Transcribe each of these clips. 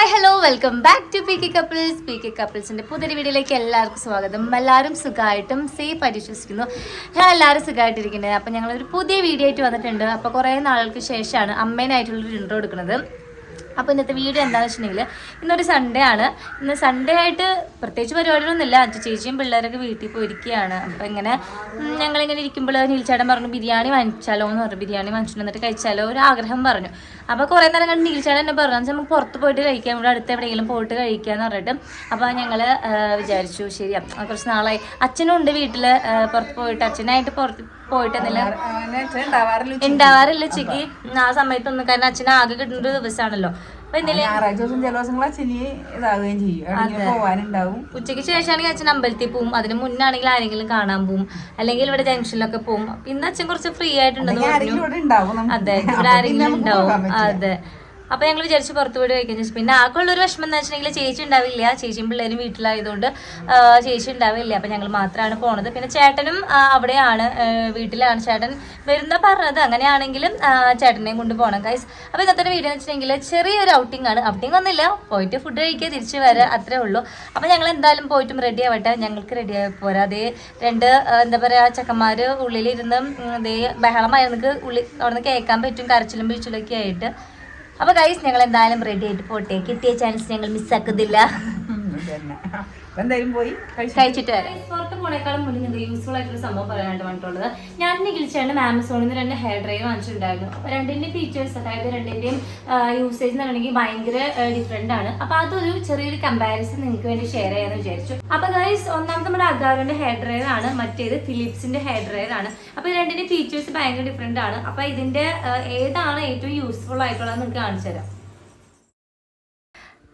Hi hello welcome back to P K couples P K കപ്പിൾസിന്റെ പുതിയൊരു വീഡിയോയിലേക്ക് എല്ലാവർക്കും സ്വാഗതം. എല്ലാവരും സുഖമായിട്ടും സേഫ് ആയിട്ട് വിശ്വസിക്കുന്നു. ഞാൻ എല്ലാവരും സുഖമായിട്ടിരിക്കുന്നത്. അപ്പം ഞങ്ങളൊരു പുതിയ വീഡിയോ ആയിട്ട് വന്നിട്ടുണ്ട്. അപ്പോൾ കുറേ നാളുകൾക്ക് ശേഷമാണ് അമ്മേനായിട്ടുള്ളൊരു ഇൻട്രോ എടുക്കുന്നത്. അപ്പോൾ ഇന്നത്തെ വീഡിയോ എന്താണെന്ന് വെച്ചിട്ടുണ്ടെങ്കിൽ ഇന്നൊരു സൺഡേ ആണ്. ഇന്ന് സൺഡേ ആയിട്ട് പ്രത്യേകിച്ച് പരിപാടികളൊന്നുമില്ല. അച്ഛ ചേച്ചിയും പിള്ളേരൊക്കെ വീട്ടിൽ പോയിരിക്കുകയാണ്. അപ്പോൾ ഇങ്ങനെ ഞങ്ങളിങ്ങനെ ഇരിക്കുമ്പോൾ നീൽച്ചാടൻ പറഞ്ഞു ബിരിയാണി വാങ്ങിച്ചാലോ? എന്ന് പറഞ്ഞു. ബിരിയാണി വാങ്ങിച്ചിട്ട് വന്നിട്ട് കഴിച്ചാലോ? ഒരു ആഗ്രഹം പറഞ്ഞു. അപ്പോൾ കുറേ നേരം കണ്ട് നീൽച്ചാണ് എന്നെ പറഞ്ഞു "എന്നാ നമുക്ക് പുറത്ത് പോയിട്ട് കഴിക്കാം ഇവിടെ അടുത്ത് എവിടെയെങ്കിലും പോയിട്ട് കഴിക്കാന്ന് പറഞ്ഞിട്ട് അപ്പോൾ ഞങ്ങൾ വിചാരിച്ചു ശരി കുറച്ച് നാളായി അച്ഛനും ഉണ്ട് വീട്ടിൽ പുറത്ത് പോയിട്ട് അച്ഛനായിട്ട് പുറത്ത് പോയിട്ട് ഉണ്ടാവാറില്ല ഉച്ചയ്ക്ക് ആ സമയത്തൊന്നും കാരണം അച്ഛൻ ആകെ കിട്ടുന്ന ദിവസമാണല്ലോ ഞായറാഴ്ച ദിവസം ചില ദിവസങ്ങൾ അച്ഛന് ഇതാവുകയും ചെയ്യും. പോവാനുണ്ടാവും. ഉച്ചയ്ക്ക് ശേഷമാണെങ്കിൽ അച്ഛൻ അമ്പലത്തിൽ പോവും. അതിന് മുന്നാണെങ്കിൽ ആരെങ്കിലും കാണാൻ പോവും. അല്ലെങ്കിൽ ഇവിടെ ജംഗ്ഷനിലൊക്കെ പോവും. പിന്നെ അച്ഛൻ കുറച്ച് ഫ്രീ ആയിട്ടുണ്ടെന്ന് പറഞ്ഞു. അതെ ഇവിടെ ആരെങ്കിലും ഉണ്ടാവും. അതെ. അപ്പൊ ഞങ്ങൾ വിചാരിച്ചു പുറത്ത് പോയിട്ട് കഴിക്കാൻ ചോദിച്ചു പിന്നെ ആക്കുള്ള ഒരു വിഷമം എന്ന് വെച്ചിട്ടുണ്ടെങ്കിൽ ചേച്ചി ഉണ്ടാവില്ല. ചേച്ചിയും പിള്ളേരും വീട്ടിലായതുകൊണ്ട് ചേച്ചി ഉണ്ടാവില്ല. അപ്പൊ ഞങ്ങൾ മാത്രമാണ് പോണത്. പിന്നെ ചേട്ടനും അവിടെയാണ് വീട്ടിലാണ് ചേട്ടൻ വരുന്ന പറഞ്ഞത്. അങ്ങനെയാണെങ്കിലും ചേട്ടനെയും കൊണ്ട് പോകണം ഗൈസ് അപ്പൊ ഇന്നത്തെ വീഡിയോ എന്ന് വെച്ചിട്ടുണ്ടെങ്കിൽ ചെറിയൊരു ഔട്ടിംഗ് ആണ്. ഔട്ടിംഗ് ഒന്നുമില്ല. പോയിട്ട് ഫുഡ് കഴിക്കുക തിരിച്ചു വരാ അത്രേ ഉള്ളൂ. അപ്പൊ ഞങ്ങൾ എന്തായാലും പോയിട്ടും റെഡി ആവട്ടെ. ഞങ്ങൾക്ക് റെഡി ആയി പോരാ. അതേ രണ്ട് എന്താ പറയാ ചെക്കന്മാര് ഉള്ളിലിരുന്ന് അതേ ബഹളമായി നമുക്ക് ഉള്ളി അവിടെ നിന്ന് കേൾക്കാൻ പറ്റും. കരച്ചിലും പിഴിച്ചിലൊക്കെ ആയിട്ട്. അപ്പൊ ഗൈസ് ഞങ്ങൾ എന്തായാലും റെഡി ആയിട്ട് പോട്ടെ. കിട്ടിയ ചാൻസ് ഞങ്ങൾ മിസ്സാക്കുന്നില്ല എന്തായാലും പോയി. കഴിച്ചു കഴിച്ചിട്ട് വരാം. പുറത്ത് പോണേക്കാളും മുന്നേ നിങ്ങൾക്ക് യൂസ്ഫുൾ ആയിട്ടുള്ള സംഭവം പറയാനായിട്ട് വന്നിട്ടുള്ളത്. ഞാൻ നികിൽച്ചാണ് ആമസോണിൽ നിന്ന് രണ്ട് ഹെയർ ഡ്രൈവ് വാങ്ങിച്ചിട്ടുണ്ടായിരുന്നു. അപ്പൊ രണ്ടിന്റെ ഫീച്ചേഴ്സ് അതായത് രണ്ടിന്റെയും യൂസേജ് എന്ന് പറഞ്ഞിട്ടുണ്ടെങ്കിൽ ഭയങ്കര ഡിഫറെന്റ് ആണ്. അപ്പൊ അതൊരു ചെറിയൊരു കമ്പാരിസൺ നിങ്ങൾക്ക് വേണ്ടി ഷെയർ ചെയ്യാന്ന് വിചാരിച്ചു. അപ്പൊ ഗൈസ് ഒന്നാമത് നമ്മുടെ അഗാറിന്റെ ഹെയർ ഡ്രൈവർ ആണ്. മറ്റേത് ഫിലിപ്സിന്റെ ഹെയർ ഡ്രൈവർ ആണ്. അപ്പൊ ഈ രണ്ടിന്റെ ഫീച്ചേഴ്സ് ഭയങ്കര ഡിഫറെന്റ് ആണ്. അപ്പൊ ഇതിന്റെ ഏതാണ് ഏറ്റവും യൂസ്ഫുൾ ആയിട്ടുള്ളത് നിങ്ങൾക്ക് കാണിച്ചു തരാം.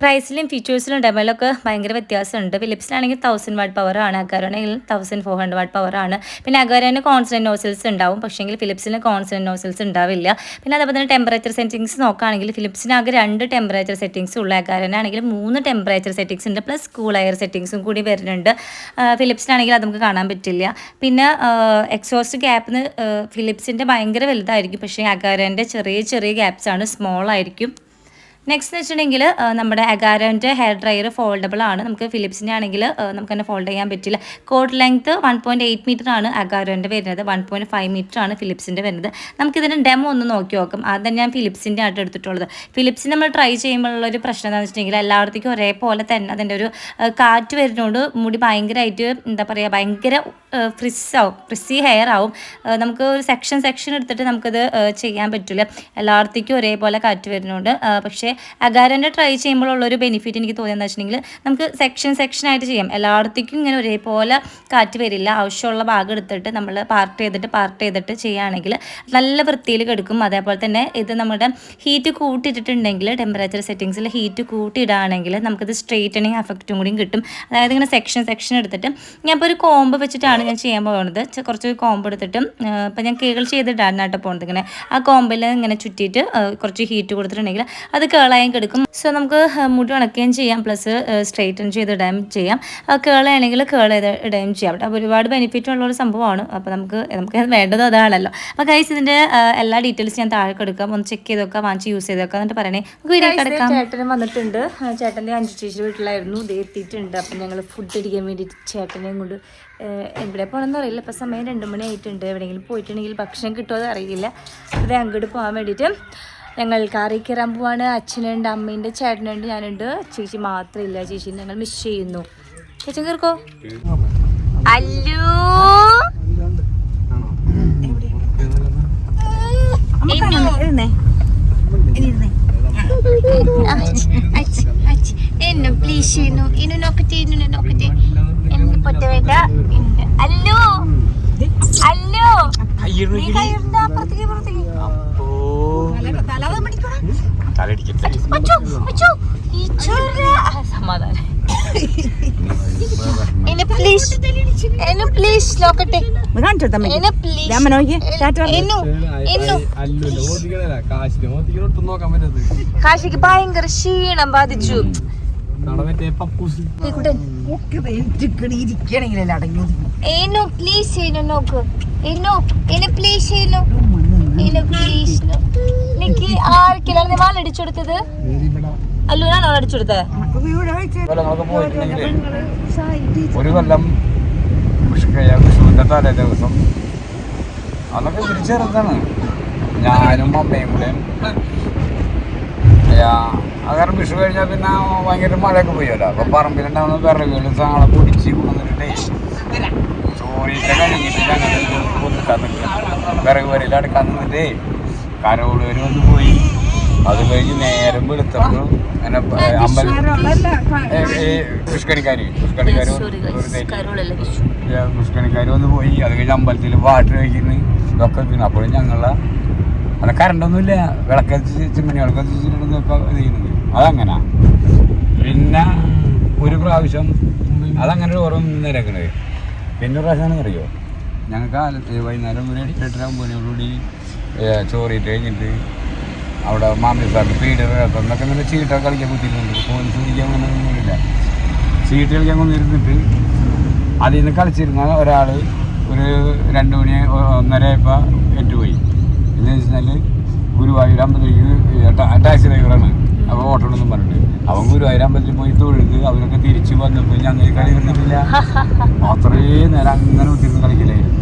പ്രൈസിലും ഫീച്ചേഴ്സിലും ഡെമോയിലൊക്കെ ഭയങ്കര വ്യത്യാസമുണ്ട്. ഫിലിപ്സിലാണെങ്കിൽ തൗസൻഡ് വാട്ട് പവർ ആണ്. അഗാരാണെങ്കിൽ thousand four hundred watt power ആണ്. പിന്നെ അഗാരന് കോൺസ്റ്റന്റ് നോസിൽസ് ഉണ്ടാവും. പക്ഷേങ്കിൽ ഫിലിപ്സിന് കോൺസ്റ്റന്റ് നോസിൽസ് ഉണ്ടാവില്ല. പിന്നെ അതേപോലെ തന്നെ ടെമ്പറേച്ചർ സെറ്റിങ്സ് നോക്കുകയാണെങ്കിൽ ഫിലിപ്സിന് ആകെ രണ്ട് ടെമ്പറേച്ചർ സെറ്റിങ്സ് ഉള്ള അഗാരനാണെങ്കിൽ മൂന്ന് ടെമ്പറേച്ചർ സെറ്റിങ്സ് ഉണ്ട്. പ്ലസ് കൂൾ എയർ സെറ്റിങ്സും കൂടി വരുന്നുണ്ട്. ഫിലിപ്സിനാണെങ്കിൽ അത് നമുക്ക് കാണാൻ പറ്റില്ല. പിന്നെ എക്സോസ്റ്റ് ഗ്യാപ്പിന് ഫിലിപ്സിന്റെ ഭയങ്കര വലുതായിരിക്കും. പക്ഷേ അഗാരന്റെ ചെറിയ ചെറിയ ഗ്യാപ്സ് ആണ്. സ്മോൾ ആയിരിക്കും. നെക്സ്റ്റ് എന്ന് വെച്ചിട്ടുണ്ടെങ്കിൽ നമ്മുടെ അഗാരന്റെ ഹെയർ ഡ്രയർ ഫോൾഡബിൾ ആണ്. നമുക്ക് ഫിലിപ്സിന്റെ ആണെങ്കിൽ നമുക്ക് തന്നെ ഫോൾഡ് ചെയ്യാൻ പറ്റില്ല. Cord length one point eight metre ആണ് അഗാരോന്റെ വരുന്നത്. വൺ പോയിന്റ് ഫൈവ് മീറ്റർ ആണ് ഫിലിപ്സിന്റെ വരുന്നത്. നമുക്കിതിന്റെ ഡെമോ ഒന്ന് നോക്കി നോക്കാം. തന്നെ ഞാൻ ഫിലിപ്സിന്റെ ആയിട്ട് എടുത്തിട്ടുള്ളത്. ഫിലിപ്സിന് നമ്മൾ ട്രൈ ചെയ്യുമ്പോഴുള്ള ഒരു പ്രശ്നം എന്താണെന്ന് വെച്ചിട്ടുണ്ടെങ്കിൽ എല്ലായിടത്തേക്കും ഒരേപോലെ തന്നെ അതിന്റെ ഒരു കാറ്റ് വരുന്നതുകൊണ്ട് മുടി ഭയങ്കരമായിട്ട് എന്താ പറയുക ഭയങ്കര ഫ്രിസ് ആവും ഫ്രിസി ഹെയർ ആവും. നമുക്ക് ഒരു സെക്ഷൻ സെക്ഷൻ എടുത്തിട്ട് നമുക്കത് ചെയ്യാൻ പറ്റില്ല. എല്ലായിടത്തേക്കും ഒരേപോലെ കാറ്റ് വരുന്നുണ്ട് പക്ഷേ അഗാരന്റെ ട്രൈ ചെയ്യുമ്പോഴുള്ള ഒരു ബെനിഫിറ്റ് എനിക്ക് തോന്നിയെന്ന് വെച്ചിട്ടുണ്ടെങ്കിൽ നമുക്ക് സെക്ഷൻ സെക്ഷൻ ആയിട്ട് ചെയ്യാം. എല്ലായിടത്തേക്കും ഇങ്ങനെ ഒരേപോലെ കാറ്റ് വരില്ല. ആവശ്യമുള്ള ഭാഗം എടുത്തിട്ട് നമ്മൾ പാർട്ട് ചെയ്തിട്ട് പാർട്ട് ചെയ്തിട്ട് ചെയ്യുകയാണെങ്കിൽ നല്ല വൃത്തിയിൽ കിടക്കും. അതേപോലെ തന്നെ ഇത് നമ്മുടെ ഹീറ്റ് കൂട്ടിയിട്ടിട്ടുണ്ടെങ്കിൽ ടെമ്പറേച്ചർ സെറ്റിങ്സിൽ ഹീറ്റ് കൂട്ടിയിടുകയാണെങ്കിൽ നമുക്കിത് സ്ട്രെയിറ്റനിങ് എഫക്റ്റും കൂടിയും കിട്ടും. അതായത് ഇങ്ങനെ സെക്ഷൻ സെക്ഷൻ എടുത്തിട്ട് ഞാൻ ഇപ്പോൾ ഒരു കോമ്പ് വെച്ചിട്ടാണ് ഞാൻ ചെയ്യാൻ പോകുന്നത് കുറച്ച് കോമ്പ് എടുത്തിട്ട് ഇപ്പം ഞാൻ കേൾ ചെയ്തിട്ടാണ് കേട്ടോ പോകുന്നത് ഇങ്ങനെ. ആ കോമ്പിൽ ഇങ്ങനെ ചുറ്റിയിട്ട് കുറച്ച് ഹീറ്റ് കൊടുത്തിട്ടുണ്ടെങ്കിൽ അത് കേളായും കിടക്കും. സോ നമുക്ക് മുടി ഉണക്കുകയും ചെയ്യാം. പ്ലസ് സ്ട്രെയിറ്റൻ ചെയ്ത് ഇടുകയും ചെയ്യാം. കേളയാണെങ്കിൽ കേൾ ചെയ്ത് ഇടുകയും ചെയ്യാം. കേട്ടോ അപ്പോൾ ഒരുപാട് ബെനിഫിറ്റ് ഉള്ള ഒരു സംഭവമാണ്. അപ്പോൾ നമുക്ക് നമുക്ക് വേണ്ടത് അതാണല്ലോ. അപ്പോൾ കൈസ് ഇതിന്റെ എല്ലാ ഡീറ്റെയിൽസ് ഞാൻ താഴെ കൊടുക്കാം. ഒന്ന് ചെക്ക് ചെയ്തൊക്കെ. വാങ്ങിച്ച് യൂസ് ചെയ്തൊക്കെ എന്നിട്ട് പറയണേ. നമുക്ക് കിടക്കാം ചേട്ടനും വന്നിട്ടുണ്ട്. ചേട്ടന്റെ അഞ്ചു ചേച്ചി വീട്ടിലായിരുന്നു. ഇത് എത്തിയിട്ടുണ്ട്. അപ്പം ഞങ്ങൾ ഫുഡ് അടിക്കാൻ വേണ്ടിയിട്ട് ചേട്ടനെയും കൊണ്ട് എവിടെ പോകണമെന്ന് അറിയില്ല. ഇപ്പം സമയം രണ്ട് മണി ആയിട്ടുണ്ട്. എവിടെയെങ്കിലും പോയിട്ടുണ്ടെങ്കിൽ ഭക്ഷണം കിട്ടുമോ അറിയില്ല. അത് അങ്ങോട്ട് പോകാൻ വേണ്ടിയിട്ട് ഞങ്ങൾ കറി കയറാൻ പോവാണ് അച്ഛനുണ്ട് അമ്മയുണ്ട് ചേട്ടനുണ്ട് ഞാനുണ്ട്. ചേച്ചി മാത്രമില്ല ചേച്ചി ഞങ്ങൾ മിസ് ചെയ്യുന്നു. ചേച്ചി കീർക്കോ അല്ലൂ. എന്നും പ്ലീസ് ചെയ്യുന്നു. ഇന്നു നോക്കട്ടെ ഇന്നു നോക്കട്ടെ. എനിക്ക് പൊട്ട വേണ്ട. അല്ലോ. അല്ലോ. എന്നെ പ്ലീസ് പ്ലീസ് നോക്കിയേ കാശിക്ക് ഭയങ്കര ക്ഷീണം ബാധിച്ചു പ്ലീസ് നോക്ക് പ്ലീസ് ആർക്കെല്ലാം നീ വാളടിച്ചു കൊടുത്തത് അടിച്ചെടുത്തേ കൊല്ലങ്ങളൊക്കെ പോയിട്ടുണ്ടെങ്കിൽ ഒരു കൊല്ലം വിഷുവിന്റെ തലേ ദിവസം അതൊക്കെ ഇത്തിരി ചെറുതാണ് ഞാനും അമ്മയും കൂടെ അങ്ങനെ വിഷു കഴിഞ്ഞാൽ പിന്നെ ഭയങ്കര മഴയൊക്കെ പെയ്യുമല്ലോ അപ്പൊ പറമ്പിലുണ്ടാവുന്ന വിറകുകൾ സാധനം പൊടിച്ച് കൊണ്ടുവന്നിട്ടേ ചോറിയിട്ട് കഴിഞ്ഞിട്ട് വിറക് വരയിൽ അടുക്കാൻ കരോളൂര് വന്ന് പോയി. അത് കഴിഞ്ഞ് നേരം വെളുത്തപ്പോൾ അങ്ങനെ അമ്പലം പുഷ്കണിക്കാര് പുഷ്കണിക്കാർ പുഷ്കണിക്കാർ വന്ന് പോയി. അത് കഴിഞ്ഞ് അമ്പലത്തിൽ വാട്ടർ കഴിക്കുന്നു ഇതൊക്കെ പിന്നെ അപ്പോഴും ഞങ്ങളെ അല്ല കറണ്ടൊന്നുമില്ല വിളക്കത്തിച്ച് ചിമ്മണി വിളക്കത്തിച്ചിട്ടുണ്ട് ഇപ്പൊ ഇത് ചെയ്യുന്നത്. അതങ്ങനെ. പിന്നെ ഒരു പ്രാവശ്യം അതങ്ങനെ ഓരോ നിരക്കണത് പിന്നെ ഒരു പ്രാവശ്യം അറിയോ ഞങ്ങൾക്ക് വൈകുന്നേരം ഒരു എട്ട് എട്ടര ഒമ്പത് ചോറിയിട്ട് കഴിഞ്ഞിട്ട് അവിടെ മാമി സാറിന് പീഡ് എന്നൊക്കെ ഇങ്ങനെ ചീട്ടൊക്കെ കളിക്കാൻ കുത്തിയിട്ടുണ്ട്. ഫോൺ ചോദിക്കാൻ ഒന്നുമില്ല ചീട്ട് കളിക്കാൻ കൊന്നിരുന്നിട്ട് അതിൽ നിന്ന് കളിച്ചിരുന്ന ഒരാൾ ഒരു രണ്ട് മണി ഒന്നര ആയപ്പോൾ പോയി എന്ന് വെച്ചാൽ ഗുരുവായൂർ അമ്പലത്തിലേക്ക് ടാക്സി ഡ്രൈവറാണ്. അപ്പോൾ ഓട്ടോ ഒന്നും പറഞ്ഞിട്ട്. അവൻ ഗുരുവായൂർ അമ്പലത്തിൽ പോയി തൊഴുത് അവരൊക്കെ തിരിച്ചു വന്നപ്പോൾ ഞങ്ങൾ കളി വരുന്നില്ല അത്രയും നേരം അങ്ങനെ കുത്തിരുന്ന് കളിക്കില്ലായിരുന്നു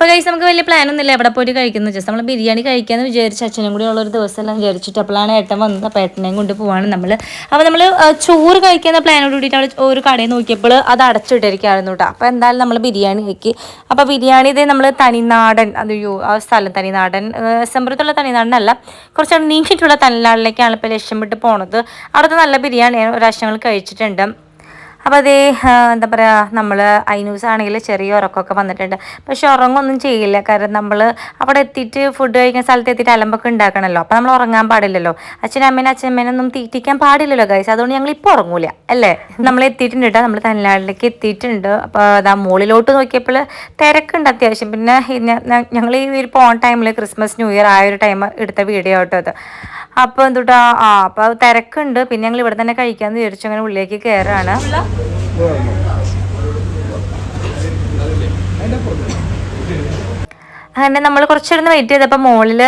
അപ്പോൾ കഴിച്ച് നമുക്ക് വലിയ പ്ലാൻ ഒന്നുമില്ല. എവിടെ പോയിട്ട് കഴിക്കുന്നു? ജസ്റ്റ് നമ്മൾ ബിരിയാണി കഴിക്കാമെന്ന് വിചാരിച്ച് അച്ഛനും കൂടി ഉള്ളൊരു ദിവസമെല്ലാം വിചാരിച്ചിട്ട് അപ്പോഴാണ് ഏട്ടൻ വന്നത്. അപ്പോൾ ഏട്ടനെയും കൊണ്ട് പോവാണ് നമ്മൾ അപ്പോൾ നമ്മൾ ചോറ് കഴിക്കുന്ന പ്ലാനോട് കൂടിയിട്ട് അവിടെ ഒരു കടയിൽ നോക്കിയപ്പോൾ അത് അടച്ചിട്ടിരിക്കുകയായിരുന്നു കേട്ടോ അപ്പോൾ എന്തായാലും നമ്മൾ ബിരിയാണി കഴിക്കി. അപ്പോൾ ബിരിയാണി ഇതേ നമ്മൾ തനിനാടൻ അതെയോ ആ സ്ഥലം തനിനാടൻ സെമ്പറത്തുള്ള തനിനാടനല്ല കുറച്ച് നീങ്ങിയിട്ടുള്ള തനിനാടിലേക്കാണ് ഇപ്പോൾ ലക്ഷ്യം വിട്ട് പോണത്. അവിടുത്തെ നല്ല ബിരിയാണി ഒരു പ്രാവശ്യം കഴിച്ചിട്ടുണ്ട്. അപ്പോൾ അതേ എന്താ പറയുക നമ്മൾ ഐനൂസ് ആണെങ്കിൽ ചെറിയ ഉറക്കമൊക്കെ വന്നിട്ടുണ്ട്. പക്ഷെ ഉറങ്ങൊന്നും ചെയ്യില്ല. കാരണം നമ്മൾ അവിടെ എത്തിയിട്ട് ഫുഡ് കഴിക്കുന്ന സ്ഥലത്ത് എത്തിയിട്ട് അലമ്പൊക്കെ ഉണ്ടാക്കണമല്ലോ അപ്പോൾ നമ്മൾ ഉറങ്ങാൻ പാടില്ലല്ലോ. അച്ഛനും അമ്മേനും അച്ഛനമ്മേനൊന്നും തീറ്റിക്കാൻ പാടില്ലല്ലോ ഗൈസ് അതുകൊണ്ട് ഞങ്ങൾ ഇപ്പോൾ ഉറങ്ങൂല അല്ലേ? നമ്മൾ എത്തിയിട്ടുണ്ട് കേട്ടോ നമ്മൾ തമിഴ്നാട്ടിലേക്ക് എത്തിയിട്ടുണ്ട്. അപ്പോൾ അതാ മുകളിലോട്ട് നോക്കിയപ്പോൾ തിരക്കുണ്ട് അത്യാവശ്യം. പിന്നെ ഞങ്ങൾ ഈ ഒരു പോൺ ടൈമിൽ ക്രിസ്മസ് ന്യൂ ഇയർ ആ ഒരു ടൈം എടുത്ത വീഡിയോ കേട്ടോ അത് അപ്പോൾ എന്തുട്ടാ ആ അപ്പോൾ തിരക്കുണ്ട്. പിന്നെ ഞങ്ങൾ ഇവിടെ തന്നെ കഴിക്കാമെന്ന് വിചാരിച്ചു. അങ്ങനെ ഉള്ളിലേക്ക് കയറാണ് Normal. അങ്ങനെ നമ്മൾ കുറച്ചിരുന്ന് വെയിറ്റ് ചെയ്തപ്പോൾ മോളിൽ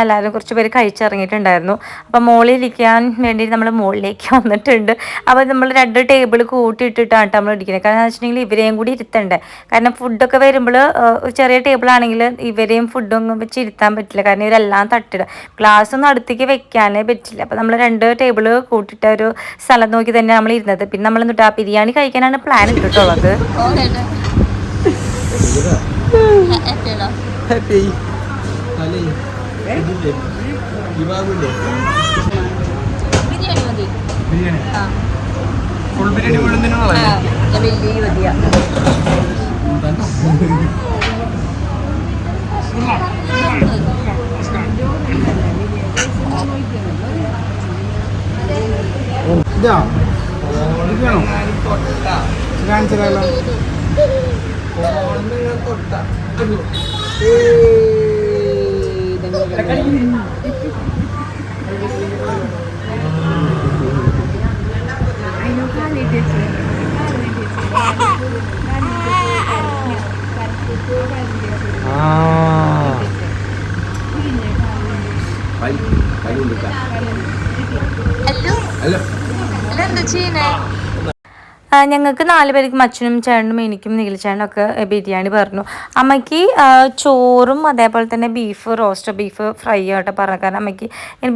എല്ലാവരും കുറച്ച് പേര് കഴിച്ചിറങ്ങിയിട്ടുണ്ടായിരുന്നു. അപ്പോൾ മോളിൽ ഇരിക്കാൻ വേണ്ടി നമ്മൾ മുകളിലേക്ക് വന്നിട്ടുണ്ട്. അപ്പോൾ നമ്മൾ രണ്ട് ടേബിൾ കൂട്ടിയിട്ടിട്ടാണ് നമ്മൾ ഇരിക്കുന്നത് കാരണം എന്ന് വെച്ചിട്ടുണ്ടെങ്കിൽ ഇവരെയും കൂടി ഇരുത്തണ്ടേ. കാരണം ഫുഡൊക്കെ വരുമ്പോൾ ചെറിയ ടേബിൾ ആണെങ്കിൽ ഇവരെയും ഫുഡും വെച്ച് ഇരുത്താൻ പറ്റില്ല. കാരണം ഇവരെല്ലാം തട്ടിടുക. ഗ്ലാസ് ഒന്നും അടുത്തേക്ക് വെക്കാനേ പറ്റില്ല. അപ്പോൾ നമ്മൾ രണ്ട് ടേബിൾ കൂട്ടിയിട്ട ഒരു സ്ഥലം നോക്കി തന്നെ നമ്മൾ ഇരുന്നത്. പിന്നെ നമ്മൾ എന്നിട്ട് ആ ബിരിയാണി കഴിക്കാനാണ് പ്ലാൻ ഇട്ടിട്ടുള്ളത്. ഹാപ്പി അല്ലേ ഇവാഗില്ലേ ബിരിയാണി ഫുൾ ബിരിയാണി വീഴുന്നതിനാണല്ലേ ഇതാ. ഇത് എന്താ കാണിച്ചാലോ ഞങ്ങൾക്ക് നാല് പേർക്ക് അച്ഛനും ചേട്ടനും എനിക്കും നീലച്ചേട്ടനും ഒക്കെ ബിരിയാണി പറഞ്ഞു. അമ്മയ്ക്ക് ചോറും അതേപോലെ തന്നെ ബീഫ് റോസ്റ്റ് ബീഫ് ഫ്രൈ ആയിട്ട് പറഞ്ഞു കാരണം അമ്മയ്ക്ക്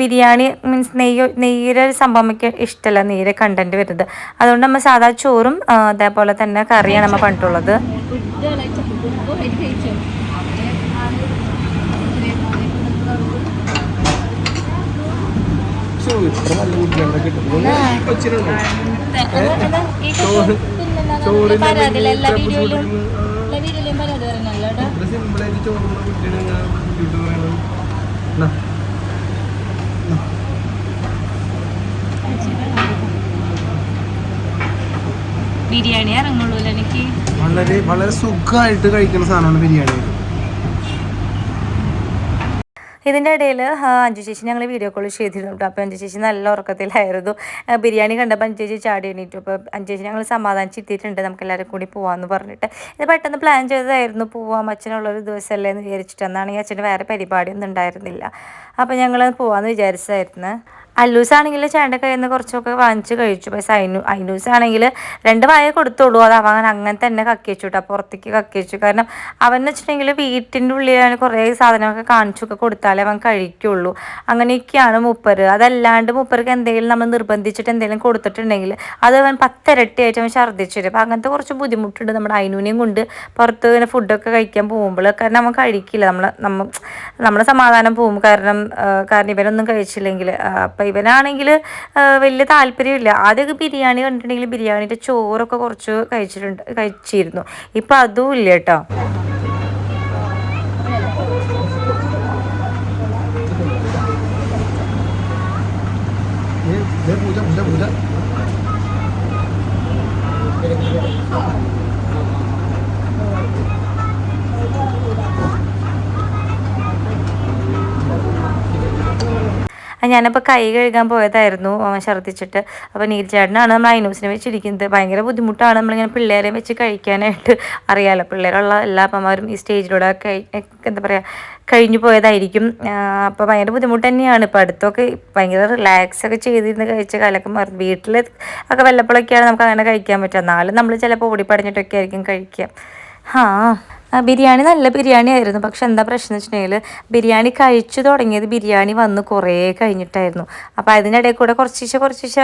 ബിരിയാണി മീൻസ് നെയ്യ് നെയ്യര സംഭവം അമ്മയ്ക്ക് ഇഷ്ടമല്ല നേരെ കണ്ടന്റ് വരുന്നത്. അതുകൊണ്ട് അമ്മ സാധാ ചോറും അതേപോലെ തന്നെ കറിയാണ് അമ്മ ബിരിയാണി ഇറങ്ങുള്ളൂ എനിക്ക്? വളരെ വളരെ സുഖമായിട്ട് കഴിക്കുന്ന സാധനമാണ് ബിരിയാണി. ഇതിന്റെ ഇടയിൽ അഞ്ചു ചേച്ചി ഞങ്ങൾ വീഡിയോ കോൾ ചെയ്തിരുന്നു കേട്ടോ അപ്പോൾ അഞ്ചു ചേച്ചി നല്ല ഉറക്കത്തിലായിരുന്നു. ബിരിയാണി കണ്ടപ്പോൾ അഞ്ചു ചേച്ചി ചാടി എണീറ്റു. അപ്പോൾ അഞ്ചു ചേച്ചി ഞങ്ങൾ സമാധാനിച്ചിട്ടിട്ടുണ്ട് നമുക്ക് എല്ലാവരും കൂടി പോകാമെന്ന് പറഞ്ഞിട്ട്. ഇത് പെട്ടെന്ന് പ്ലാൻ ചെയ്തതായിരുന്നു. പോവാം അച്ഛനുള്ളൊരു ദിവസമല്ലേ എന്ന് വിചാരിച്ചിട്ട്. അന്നാണെങ്കിൽ അച്ഛന് വേറെ പരിപാടിയൊന്നും ഉണ്ടായിരുന്നില്ല. അപ്പോൾ ഞങ്ങൾ പോകാമെന്ന് വിചാരിച്ചതായിരുന്നു. അല്ലൂസ് ആണെങ്കിൽ ചേട്ടന്റെ കയ്യിൽ നിന്ന് കുറച്ചൊക്കെ വാങ്ങിച്ച് കഴിച്ചു. പക്ഷേ അയിനു അയിനൂസ് ആണെങ്കിൽ രണ്ട് വായ കൊടുത്തോളൂ അത് അവൻ അങ്ങനെ തന്നെ കക്കി വെച്ചു കേട്ടോ പുറത്തേക്ക് കക്കി വെച്ചു. കാരണം അവൻ വെച്ചിട്ടുണ്ടെങ്കിൽ വീട്ടിന്റെ ഉള്ളിലാണ് കുറേ സാധനമൊക്കെ കാണിച്ചൊക്കെ കൊടുത്താലേ അവൻ കഴിക്കുള്ളൂ. അങ്ങനെയൊക്കെയാണ് മൂപ്പര്. അതല്ലാണ്ട് മൂപ്പർക്ക് എന്തെങ്കിലും നമ്മൾ നിർബന്ധിച്ചിട്ട് എന്തെങ്കിലും കൊടുത്തിട്ടുണ്ടെങ്കിൽ അത് അവൻ പത്തിരട്ടിയായിട്ട് അവൻ ഛർദ്ദിച്ചു തരും അപ്പം അങ്ങനത്തെ കുറച്ച് ബുദ്ധിമുട്ടുണ്ട് നമ്മുടെ അയിനൂനെയും കൊണ്ട് പുറത്ത് ഇങ്ങനെ ഫുഡൊക്കെ കഴിക്കാൻ പോകുമ്പോൾ കാരണം അവൻ കഴിക്കില്ല. നമ്മൾ നമ്മ നമ്മളെ സമാധാനം പോവും. കാരണം കാരണം ഇവനൊന്നും കഴിച്ചില്ലെങ്കിൽ അപ്പം ഇവനാണെങ്കിൽ വലിയ താല്പര്യമില്ല. ആദ്യമൊക്കെ ബിരിയാണി കണ്ടിട്ടുണ്ടെങ്കിൽ ബിരിയാണിയുടെ ചോറൊക്കെ കുറച്ച് കഴിച്ചിട്ടുണ്ട് കഴിച്ചിരുന്നു. ഇപ്പം അതും ഇല്ല കേട്ടോ. ഞാനപ്പോൾ കൈ കഴുകാൻ പോയതായിരുന്നു അവൻ ഛർദ്ദിച്ചിട്ട്. അപ്പോൾ നീൽച്ചേട്ടനാണ് നമ്മൾ അയനൂസിനെ വെച്ചിരിക്കുന്നത്. ഭയങ്കര ബുദ്ധിമുട്ടാണ് നമ്മളിങ്ങനെ പിള്ളേരെ വെച്ച് കഴിക്കാനായിട്ട്. അറിയാമല്ലോ പിള്ളേരുള്ള എല്ലാ അമ്മമാരും ഈ സ്റ്റേജിലൂടെ എന്താ പറയുക കഴിഞ്ഞു പോയതായിരിക്കും. അപ്പോൾ ഭയങ്കര ബുദ്ധിമുട്ട് തന്നെയാണ്. ഇപ്പോൾ അടുത്തൊക്കെ ഭയങ്കര റിലാക്സ് ഒക്കെ ചെയ്തിരുന്ന് കഴിച്ച കാലൊക്കെ മാറി. വീട്ടിൽ ഒക്കെ വല്ലപ്പോഴൊക്കെയാണ് നമുക്ക് അങ്ങനെ കഴിക്കാൻ പറ്റുക. എന്നാലും നമ്മൾ ചിലപ്പോൾ ഓടിപ്പടഞ്ഞിട്ടൊക്കെ ആയിരിക്കും കഴിക്കുക. ആ, ബിരിയാണി നല്ല ബിരിയാണി ആയിരുന്നു. പക്ഷെ എന്താ പ്രശ്നം വെച്ചിട്ടുണ്ടെങ്കിൽ ബിരിയാണി കഴിച്ചു തുടങ്ങിയത് ബിരിയാണി വന്ന് കുറേ കഴിഞ്ഞിട്ടായിരുന്നു. അപ്പോൾ അതിനിടയിൽ കൂടെ കുറച്ചിശ കുറച്ചിശ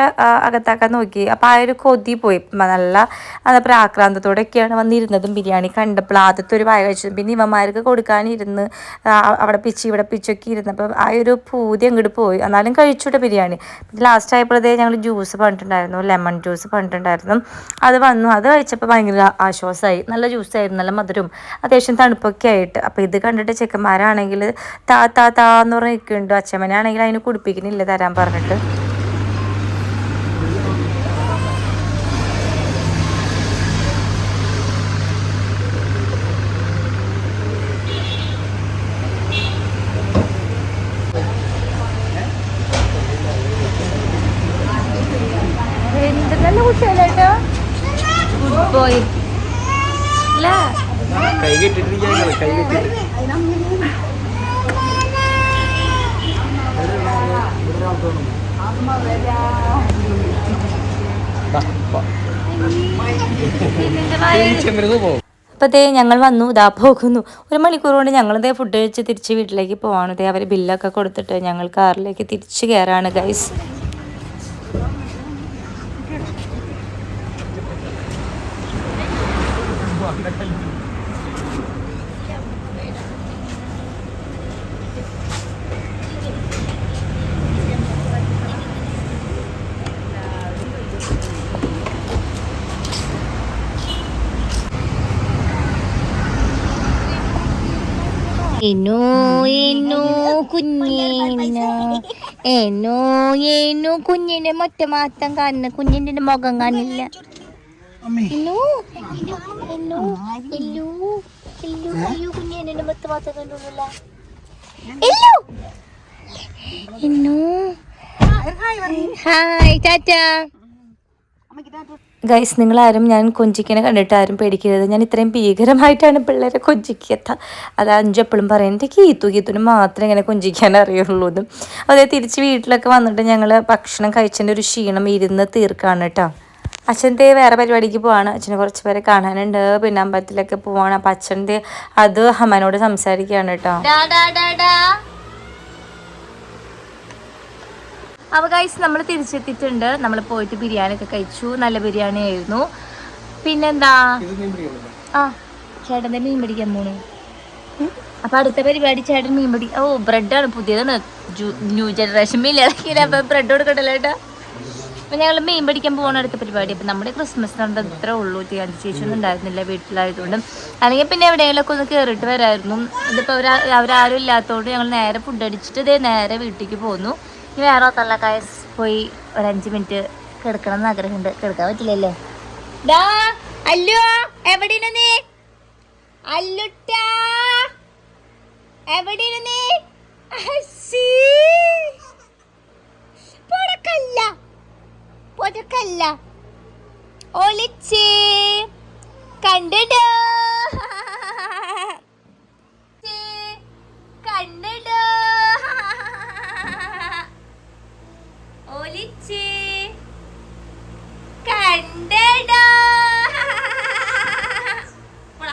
അകത്താക്കാൻ നോക്കി. അപ്പോൾ ആ ഒരു കൊതി പോയി. നല്ല എന്താ പറയുക ആക്രാന്തത്തോടെയൊക്കെയാണ് വന്നിരുന്നതും ബിരിയാണി കണ്ടപ്പോൾ. ആദ്യത്തെ ഒരു വായ കഴിച്ചതും പിന്നെ ഇവന്മാർക്ക് കൊടുക്കാനിരുന്ന് അവിടെ പിച്ച് ഇവിടെ പിച്ചൊക്കെ ഇരുന്നപ്പോൾ ആ ഒരു പൂതി അങ്ങോട്ട് പോയി. എന്നാലും കഴിച്ചുവിട്ട ബിരിയാണി. പിന്നെ ലാസ്റ്റ് ആയപ്പോഴത്തേ ഞങ്ങൾ ജ്യൂസ് പറഞ്ഞിട്ടുണ്ടായിരുന്നു ലെമൺ ജ്യൂസ് പറഞ്ഞിട്ടുണ്ടായിരുന്നു അത് വന്നു. അത് കഴിച്ചപ്പോൾ ഭയങ്കര ആശ്വാസമായി. നല്ല ജ്യൂസായിരുന്നു നല്ല മധുരം അത്യാവശ്യം തണുപ്പൊക്കെ ആയിട്ട്. അപ്പോൾ ഇത് കണ്ടിട്ട് ചെക്കന്മാരാണെങ്കിൽ താ താ താ എന്ന് പറഞ്ഞ് നിൽക്കുന്നുണ്ട്. അച്ഛമ്മനാണെങ്കിൽ അതിന് കുടിപ്പിക്കുന്നില്ല തരാൻ പറഞ്ഞിട്ട്. ഗുഡ് ബോയ് അല്ലേ കൈ കെട്ടിട്ടിരിക്കാൻ കൈ കെട്ടിട്ട് ദേ ഞങ്ങൾ വന്നു ഇതാ പോകുന്നു. ഒരു മണിക്കൂർ കൊണ്ട് ഞങ്ങൾ ദേ ഫുഡ് കഴിച്ച് തിരിച്ച് വീട്ടിലേക്ക് പോവാണ്. അവർ ബില്ലൊക്കെ കൊടുത്തിട്ട് ഞങ്ങൾ കാറിലേക്ക് തിരിച്ചു കയറാണ് ഗൈസ് എന്നോ എന്നോ കുഞ്ഞേനോ. എന്നോ എന്നോ കുഞ്ഞിന്റെ മൊറ്റ മാത്രം കാണുന്ന കുഞ്ഞിന്റെ മുഖം കാണില്ല. ഹായ് ടാറ്റാ. ഗൈസ് നിങ്ങളാരും ഞാൻ കൊഞ്ചിക്കനെ കണ്ടിട്ട് ആരും പേടിക്കരുത്. ഞാൻ ഇത്രയും ഭീകരമായിട്ടാണ് പിള്ളേരെ കൊഞ്ചിക്കത്ത അത് അഞ്ചെപ്പോഴും പറയും എന്റെ കീത്തു കീത്തുന് മാത്രമേ ഇങ്ങനെ കൊഞ്ചിക്കാൻ അറിയുള്ളൂ എന്നും. അതേ തിരിച്ച് വീട്ടിലൊക്കെ വന്നിട്ട് ഞങ്ങൾ ഭക്ഷണം കഴിച്ചതിന്റെ ഒരു ക്ഷീണം ഇരുന്ന് തീർക്കാണ് കേട്ടോ. അച്ഛന്റെ വേറെ പരിപാടിക്ക് പോവാണ്. അച്ഛനെ കുറച്ച് പേരെ കാണാനുണ്ട്. പിന്നെ അമ്പലത്തിലൊക്കെ പോവാണ്. അപ്പം അച്ഛന്റെ അത് അമ്മനോട് സംസാരിക്കുകയാണ് കേട്ടോ ഡാ ഡാ ഡാ ഡാ അപ്പോൾ ഗൈസ് നമ്മൾ തിരിച്ചെത്തിയിട്ടുണ്ട്. നമ്മൾ പോയിട്ട് ബിരിയാണി ഒക്കെ കഴിച്ചു. നല്ല ബിരിയാണി ആയിരുന്നു. പിന്നെന്താ? ആ ചേട്ടന്റെ മീൻ പിടിക്കാൻ പോണു. അപ്പൊ അടുത്ത പരിപാടി ചേട്ടൻ മീൻ പിടി ഓ ബ്രെഡാണ് പുതിയതാണ് ന്യൂ ജനറേഷൻ മീൻ ഇറക്കിയില്ല അപ്പൊ ബ്രെഡ് കൊടുക്കണ്ടല്ലോ ചേട്ടാ? അപ്പൊ ഞങ്ങൾ മീൻ പിടിക്കാൻ പോകണ അടുത്ത പരിപാടി. അപ്പൊ നമ്മുടെ ക്രിസ്മസ് കണ്ട ഇത്ര ഉള്ളൂ. തീയാതി ചേച്ചി ഒന്നും ഉണ്ടായിരുന്നില്ല വീട്ടിലായതുകൊണ്ട്. അല്ലെങ്കിൽ പിന്നെ എവിടെയെങ്കിലുമൊക്കെ ഒന്ന് കയറിയിട്ട് വരായിരുന്നു. ഇതിപ്പോ അവർ അവരാരും ഇല്ലാത്തതുകൊണ്ട് ഞങ്ങൾ നേരെ ഫുഡ് അടിച്ചിട്ട് ഇതേ നേരെ വീട്ടിലേക്ക് പോന്നു. ഇനി വേറെ ഒത്തല്ല കായസ് പോയി ഒരു അഞ്ച് മിനിറ്റ് കിടക്കണം എന്ന് ആഗ്രഹമുണ്ട്. കിടക്കാൻ പറ്റില്ലല്ലേ? ഡാ അല്ലോ എവിടെയാണ് നീ? അല്ലുട്ടാ എവിടെയാണ് നീ. പൊടക്കല്ല പൊടക്കല്ല. ഒളിച്ചേ കണ്ടിടോ.